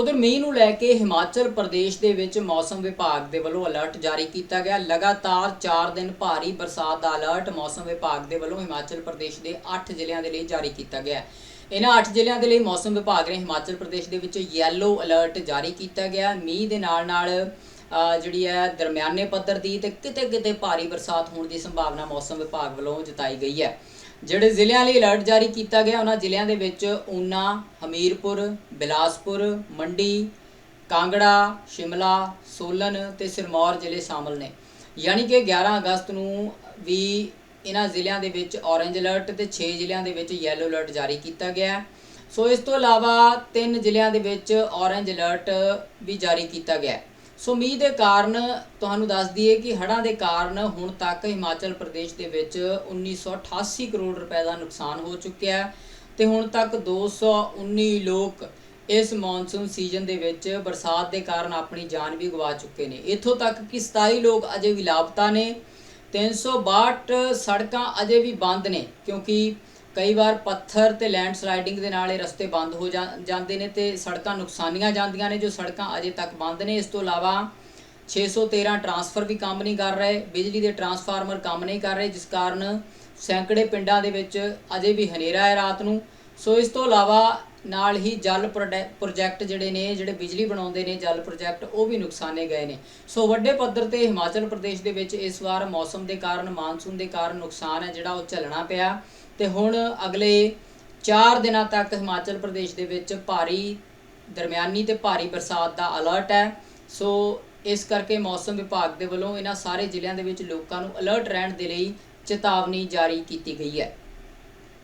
ਉਧਰ ਮੀਂਹ ਨੂੰ ਲੈ ਕੇ ਹਿਮਾਚਲ ਪ੍ਰਦੇਸ਼ ਦੇ ਵਿੱਚ ਮੌਸਮ ਵਿਭਾਗ ਦੇ ਵੱਲੋਂ ਅਲਰਟ ਜਾਰੀ ਕੀਤਾ ਗਿਆ। ਲਗਾਤਾਰ 4 ਦਿਨ ਭਾਰੀ ਬਰਸਾਤ ਦਾ ਅਲਰਟ ਮੌਸਮ ਵਿਭਾਗ ਦੇ ਵੱਲੋਂ ਹਿਮਾਚਲ ਪ੍ਰਦੇਸ਼ ਦੇ 8 ਜ਼ਿਲ੍ਹਿਆਂ ਦੇ ਲਈ ਜਾਰੀ ਕੀਤਾ ਗਿਆ ਇਹਨਾਂ 8 ਜ਼ਿਲ੍ਹਿਆਂ ਦੇ ਲਈ ਮੌਸਮ ਵਿਭਾਗ ਨੇ ਹਿਮਾਚਲ ਪ੍ਰਦੇਸ਼ ਦੇ ਵਿੱਚ ਯੈਲੋ ਅਲਰਟ ਜਾਰੀ ਕੀਤਾ ਗਿਆ। ਮੀਂਹ ਦੇ ਨਾਲ ਨਾਲ ਜਿਹੜੀ ਹੈ ਦਰਮਿਆਨੇ ਪੱਧਰ ਦੀ ਤੇ ਕਿਤੇ ਕਿਤੇ ਭਾਰੀ ਬਰਸਾਤ ਹੋਣ ਦੀ ਸੰਭਾਵਨਾ ਮੌਸਮ ਵਿਭਾਗ ਵੱਲੋਂ ਜਤਾਈ ਗਈ ਹੈ। ਜਿਹੜੇ ਜ਼ਿਲ੍ਹਿਆਂ ਲਈ ਅਲਰਟ ਜਾਰੀ ਕੀਤਾ ਗਿਆ, ਉਹਨਾਂ ਜ਼ਿਲ੍ਹਿਆਂ ਦੇ ਵਿੱਚ ਊਨਾ, ਹਮੀਰਪੁਰ, ਬਿਲਾਸਪੁਰ, ਮੰਡੀ, ਕਾਂਗੜਾ, ਸ਼ਿਮਲਾ, ਸੋਲਨ ਤੇ ਸਿਰਮੌਰ ਜ਼ਿਲ੍ਹੇ ਸ਼ਾਮਲ ਨੇ। ਯਾਨੀ ਕਿ 11 ਅਗਸਤ ਨੂੰ ਵੀ ਇਹਨਾਂ ਜ਼ਿਲ੍ਹਿਆਂ ਦੇ ਵਿੱਚ ਔਰੇਂਜ ਅਲਰਟ ਤੇ 6 ਜ਼ਿਲ੍ਹਿਆਂ ਦੇ ਵਿੱਚ ਯੈਲੋ ਅਲਰਟ ਜਾਰੀ ਕੀਤਾ ਗਿਆ ਸੋ ਇਸ ਤੋਂ ਇਲਾਵਾ ਤਿੰਨ ਜ਼ਿਲ੍ਹਿਆਂ ਦੇ ਵਿੱਚ ਔਰੇਂਜ ਅਲਰਟ ਵੀ ਜਾਰੀ ਕੀਤਾ ਗਿਆ ਸੋ ਮੀਂਹ ਦੇ ਕਾਰਨ ਤੁਹਾਨੂੰ ਦੱਸ ਦਈਏ ਕਿ ਹੜ੍ਹਾਂ ਦੇ ਕਾਰਨ ਹੁਣ ਤੱਕ ਹਿਮਾਚਲ ਪ੍ਰਦੇਸ਼ ਦੇ ਵਿੱਚ 1988 ਕਰੋੜ ਰੁਪਏ ਦਾ ਨੁਕਸਾਨ ਹੋ ਚੁੱਕਿਆ ਹੈ ਤੇ ਹੁਣ ਤੱਕ 219 ਲੋਕ ਇਸ ਮੌਨਸੂਨ ਸੀਜ਼ਨ ਦੇ ਵਿੱਚ ਬਰਸਾਤ ਦੇ ਕਾਰਨ ਆਪਣੀ ਜਾਨ ਵੀ ਗਵਾ ਚੁੱਕੇ ਨੇ। ਇੱਥੋਂ ਤੱਕ ਕਿ 27 ਲੋਕ ਅਜੇ ਵੀ ਲਾਪਤਾ ਨੇ 362 ਸੜਕਾਂ ਅਜੇ ਵੀ ਬੰਦ ਨੇ ਕਿਉਂਕਿ ਕਈ ਵਾਰ ਪੱਥਰ ਤੇ ਲੈਂਡ ਸਲਾਈਡਿੰਗ ਦੇ ਨਾਲ ਇਹ ਰਸਤੇ ਬੰਦ ਹੋ ਜਾਂ- ਜਾਂਦੇ ਨੇ ਤੇ ਸੜਕਾਂ ਨੁਕਸਾਨੀਆਂ ਜਾਂਦੀਆਂ ਨੇ, ਜੋ ਸੜਕਾਂ ਅਜੇ ਤੱਕ ਬੰਦ ਨੇ। ਇਸ ਤੋਂ ਇਲਾਵਾ 613 ਟਰਾਂਸਫਰ ਵੀ ਕੰਮ ਨਹੀਂ ਕਰ ਰਹੇ, ਬਿਜਲੀ ਦੇ ਟਰਾਂਸਫਾਰਮਰ ਕੰਮ ਨਹੀਂ ਕਰ ਰਹੇ, ਜਿਸ ਕਾਰਨ ਸੈਂਕੜੇ ਪਿੰਡਾਂ ਦੇ ਵਿੱਚ ਅਜੇ ਵੀ ਹਨੇਰਾ ਹੈ ਰਾਤ ਨੂੰ। ਸੋ ਇਸ ਤੋਂ ਇਲਾਵਾ ਨਾਲ ਹੀ ਜਲ ਪ੍ਰੋਡੈ- ਪ੍ਰੋਜੈਕਟ ਜਿਹੜੇ ਨੇ, ਜਿਹੜੇ ਬਿਜਲੀ ਬਣਾਉਂਦੇ ਨੇ ਜਲ ਪ੍ਰੋਜੈਕਟ, ਉਹ ਵੀ ਨੁਕਸਾਨੇ ਗਏ ਨੇ। ਸੋ ਵੱਡੇ ਪੱਧਰ ਤੇ ਹਿਮਾਚਲ ਪ੍ਰਦੇਸ਼ ਦੇ ਵਿੱਚ ਇਸ ਵਾਰ ਮੌਸਮ ਦੇ ਕਾਰਨ, ਮਾਨਸੂਨ ਦੇ ਕਾਰਨ ਨੁਕਸਾਨ ਹੈ ਜਿਹੜਾ ਉਹ ਝੱਲਣਾ ਪਿਆ। ਤੇ ਹੁਣ ਅਗਲੇ 4 ਦਿਨਾਂ ਤੱਕ ਹਿਮਾਚਲ ਪ੍ਰਦੇਸ਼ ਦੇ ਵਿੱਚ ਭਾਰੀ ਦਰਮਿਆਨੀ ਤੇ ਭਾਰੀ ਬਰਸਾਤ ਦਾ ਅਲਰਟ ਹੈ। ਸੋ ਇਸ ਕਰਕੇ ਮੌਸਮ ਵਿਭਾਗ ਦੇ ਵੱਲੋਂ ਇਹਨਾਂ ਸਾਰੇ ਜ਼ਿਲ੍ਹਿਆਂ ਦੇ ਵਿੱਚ ਲੋਕਾਂ ਨੂੰ ਅਲਰਟ ਰਹਿਣ ਦੇ ਲਈ ਚੇਤਾਵਨੀ ਜਾਰੀ ਕੀਤੀ ਗਈ ਹੈ।